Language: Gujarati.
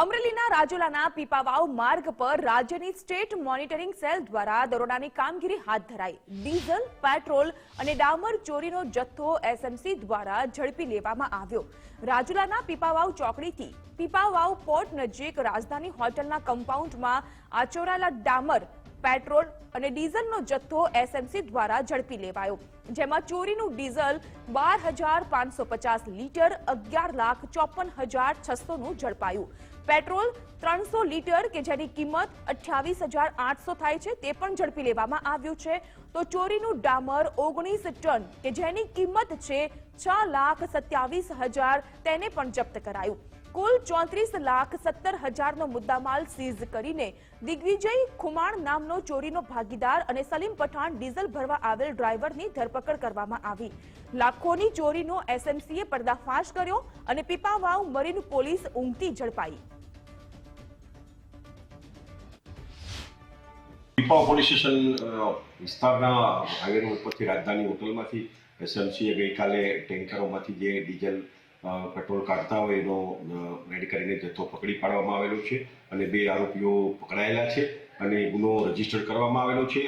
અમરેલીના રાજુલાના પીપાવાવ માર્ગ પર રાજ્યની સ્ટેટ મોનિટરિંગ સેલ દ્વારા દરોડાની કામગીરી હાથ ધરાઈ. ડીઝલ, પેટ્રોલ અને ડામર ચોરીનો જથ્થો એસએમસી દ્વારા ઝડપી લેવામાં આવ્યો. રાજુલાના પીપાવાવ ચોકડીથી પીપાવાવ પોર્ટ નજીક રાજધાની હોટલના કમ્પાઉન્ડમાં આચોરાયેલા ડામર પેટ્રોલ અને ડીઝલનો જથ્થો એસએમસી દ્વારા ઝડપી લેવાયો. જેમાં ચોરીનું ડીઝલ બાર હજાર પાંચસો પચાસ લીટર અગિયાર લાખ ચોપન હજાર છસોનું ઝડપાયું. પેટ્રોલ ત્રણસો લીટર કે જેની કિંમત અઠ્યાવીસ હજાર આઠસો થાય છે તે પણ ઝડપી લેવામાં આવ્યું છે. તો ચોરીનું ડામર ઓગણીસ ટન કે જેની કિંમત છે છ લાખ સત્યાવીસ હજાર તેને પણ જપ્ત કરાયું. કુલ ચોત્રીસ લાખ સત્તર હજારનો મુદ્દામાલ સીઝ કરીને દિગ્વિજય ખુમાણ નામનો ચોરીનો ભાગીદાર અને સલીમ પઠાણ ડીઝલ ભરવા આવેલ ડ્રાઈવરની ધરપકડ કરવામાં આવી. લાખોની ચોરીનો એસએમસીએ પર્દાફાશ કર્યો અને પીપાવાવ મરીન પોલીસ ઊંઘતી ઝડપાઈ. પીપાવ પોલીસ સ્ટેશન વિસ્તારના હાઈવે ઉપરથી રાજધાની હોટલમાંથી એસએમસીએ ગઈકાલે ટેન્કરોમાંથી જે ડીઝલ પેટ્રોલ કાઢતા હોય એનો રેડી કરીને જથ્થો પકડી પાડવામાં આવેલો છે અને બે આરોપીઓ પકડાયેલા છે અને ગુનો રજિસ્ટર કરવામાં આવેલો છે.